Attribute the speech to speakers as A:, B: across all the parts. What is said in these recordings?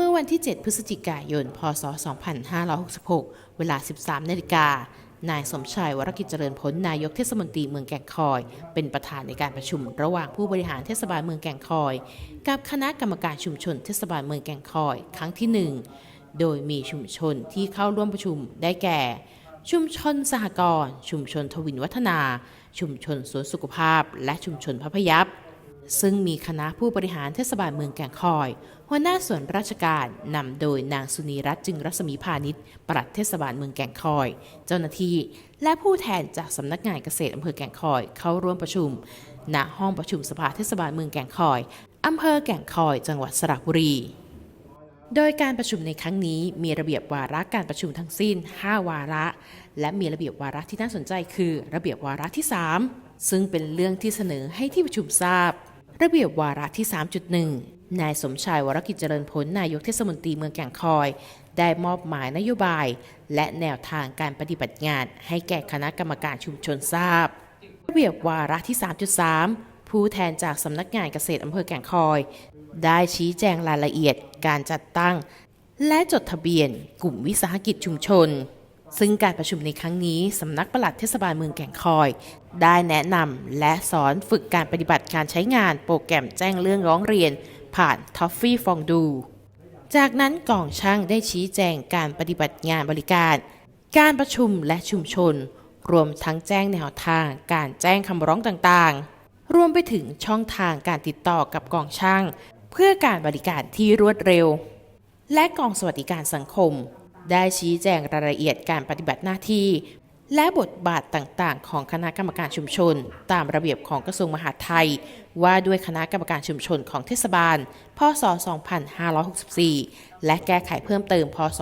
A: เมื่อวันที่ 7 พฤศจิกายน พศ 2566 เวลา 13นาฬิกานายสมชายวรกิจเจริญผลนายกเทศมนตรีเมืองแก่งคอย เป็นประธานในการประชุมระหว่างผู้บริหารเทศบาลเมืองแก่งคอย กับคณะกรรมการชุมชนเทศบาลเมืองแก่งคอย ครั้งที่ 1 โดยมีชุมชนที่เข้าร่วมประชุมได้แก่ ชุมชนสหกรณ์ชุมชนทวินวัฒนา ชุมชนสวนสุขภาพ และชุมชนพระพยัพ ซึ่งมีคณะผู้บริหารเทศบาลเมืองแก่งคอย หัวหน้าส่วนราชการนำโดยนางสุนีรัตน์จึงรัศมีพาณิชย์ปลัดเทศบาลเมืองแก่งคอย เจ้าหน้าที่และผู้แทนจากสำนักงานเกษตรอำเภอแก่งคอยเข้าร่วมประชุมณห้องประชุมสภาเทศบาลเมืองแก่งคอยอำเภอแก่งคอย จังหวัดสระบุรี โดยการประชุมในครั้งนี้มีระเบียบวาระการประชุมทั้งสิ้น 5 วาระ และมีระเบียบวาระที่น่าสนใจคือ ระเบียบวาระที่ 3 ซึ่งเป็นเรื่องที่เสนอให้ที่ประชุมทราบ ระเบียบวาระที่ 3.1 นายสมชายวรกิจเจริญผลนายกเทศมนตรีเมืองแก่งคอย ได้มอบหมายนโยบาย และแนวทางการปฏิบัติงาน ให้แก่คณะกรรมการชุมชนทราบ ระเบียบวาระที่ 3.3 ผู้แทนจากสำนักงานเกษตรอำเภอแก่งคอย ได้ชี้แจงรายละเอียดการจัดตั้ง และจดทะเบียนกลุ่มวิสาหกิจชุมชน ซึ่งการประชุมในครั้งนี้สำนักปลัดเทศบาลเมืองแก่งคอย ได้แนะนำและสอนฝึกการปฏิบัติการใช้งานโปรแกรมแจ้งเรื่องร้องเรียน ผ่าน t o f f e e ฟองดู จากนั้นกองช่างได้ชี้แจงการปฏิบัติงานบริการ การประชุมและชุมชน รวมทั้งแจ้งแนวทาง การแจ้งคำร้องต่างๆ รวมไปถึงช่องทางการติดต่อกับกองช่าง เพื่อการบริการที่รวดเร็ว และกองสวัสดิการสังคม ได้ชี้แจงรายละเอียดการปฏิบัติหน้าที่ และบทบาทต่างๆ ของคณะกรรมการชุมชน ตามระเบียบของกระทรวงมหาดไทย ว่าด้วยคณะกรรมการชุมชนของเทศบาล พศ 2564 และแก้ไขเพิ่มเติม พศ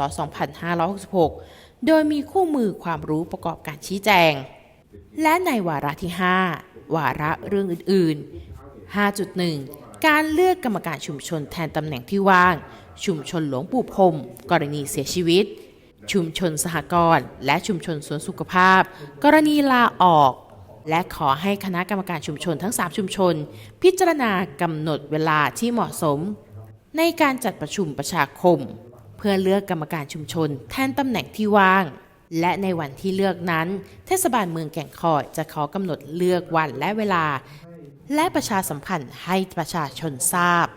A: 2566 โดยมีคู่มือความรู้ประกอบการชี้แจง และในวาระที่ 5 วาระเรื่องอื่น ๆ 5.1 การเลือกกรรมการชุมชนแทนตำแหน่งที่ว่าง ชุมชนหลวงปู่พรมกรณีเสียชีวิต ชุมชนสหกรณ์และชุมชนสวนสุขภาพ กรณีลาออก และขอให้คณะกรรมการชุมชนทั้ง 3 ชุมชน พิจารณากำหนดเวลาที่เหมาะสม ในการจัดประชุมประชาคม เพื่อเลือกกรรมการชุมชน แทนตำแหน่งที่ว่างและในวันที่เลือกนั้น เทศบาลเมืองแก่งคอยจะขอกำหนดเลือกวันและเวลา และประชาสัมพันธ์ให้ประชาชนทราบ